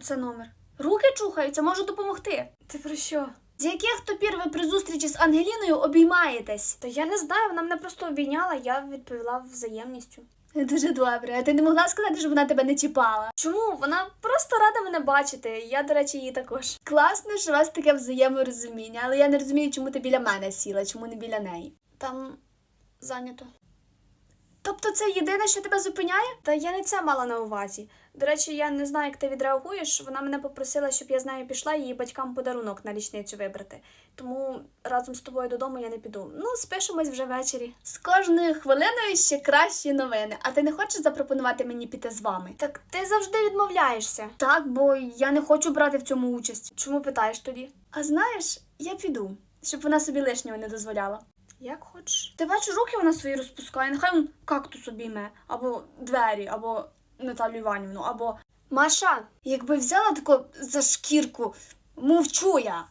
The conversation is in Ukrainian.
Оце номер. Руки чухаються, можу допомогти. Ти про що? З яких то пір ви при зустрічі з Ангеліною обіймаєтесь? Та я не знаю, вона мене просто обійняла, я відповіла взаємністю. Дуже добре. А ти не могла сказати, що вона тебе не чіпала? Чому? Вона просто рада мене бачити. Я, до речі, її також. Класно, що у вас таке взаєморозуміння, але я не розумію, чому ти біля мене сіла, чому не біля неї. Там зайнято. Тобто це єдине, що тебе зупиняє? Та я не це мала на увазі. До речі, я не знаю, як ти відреагуєш. Вона мене попросила, щоб я з нею пішла її батькам подарунок на річницю вибрати. Тому разом з тобою додому я не піду. Ну, спишемось вже ввечері. З кожною хвилиною ще кращі новини. А ти не хочеш запропонувати мені піти з вами? Так ти завжди відмовляєшся. Так, бо я не хочу брати в цьому участь. Чому питаєш тоді? А знаєш, я піду, щоб вона собі лишнього не дозволяла. Як хочеш. Ти бачиш, руки вона свої розпускає, нехай он кактус обійме, або двері, або Наталю Іванівну, або Маша, якби взяла таку за шкірку, мовчу я.